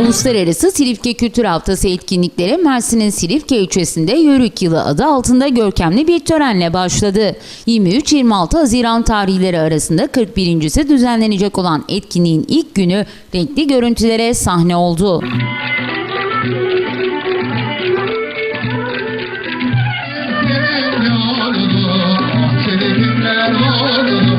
Uluslararası Silifke Kültür Haftası etkinlikleri Mersin'in Silifke ilçesinde Yörük Yılı adı altında görkemli bir törenle başladı. 23-26 Haziran tarihleri arasında 41.si düzenlenecek olan etkinliğin ilk günü renkli görüntülere sahne oldu. Oldu.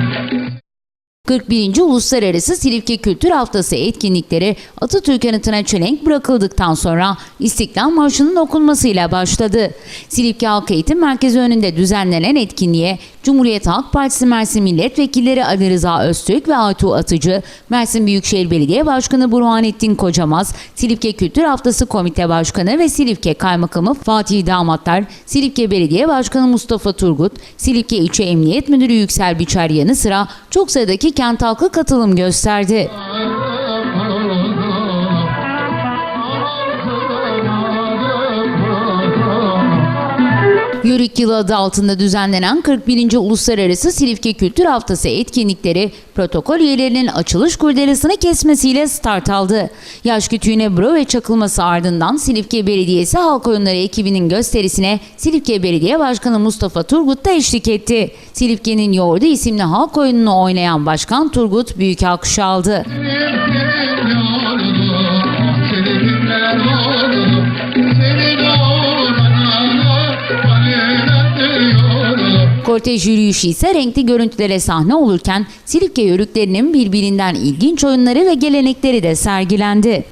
41. Uluslararası Silifke Kültür Haftası etkinlikleri Atatürk anıtına çelenk bırakıldıktan sonra İstiklal Marşı'nın okunmasıyla başladı. Silifke Halk Eğitim Merkezi önünde düzenlenen etkinliğe Cumhuriyet Halk Partisi Mersin Milletvekilleri Ali Rıza Öztürk ve Aytuğ Atıcı, Mersin Büyükşehir Belediye Başkanı Burhanettin Kocamaz, Silifke Kültür Haftası Komite Başkanı ve Silifke Kaymakamı Fatih Damatlar, Silifke Belediye Başkanı Mustafa Turgut, Silifke İlçe Emniyet Müdürü Yüksel Biçer yanı sıra çok sayıdaki kent halkı katılım gösterdi. Yörük Yılı adı altında düzenlenen 41. Uluslararası Silifke Kültür Haftası etkinlikleri protokol üyelerinin açılış kurdelasını kesmesiyle start aldı. Yaş kütüğüne brove çakılması ardından Silifke Belediyesi Halk Oyunları ekibinin gösterisine Silifke Belediye Başkanı Mustafa Turgut da eşlik etti. Silifke'nin Yoğurdu isimli halk oyununu oynayan Başkan Turgut büyük alkış aldı. Kortej yürüyüşü ise renkli görüntülere sahne olurken Silifke yörüklerinin birbirinden ilginç oyunları ve gelenekleri de sergilendi.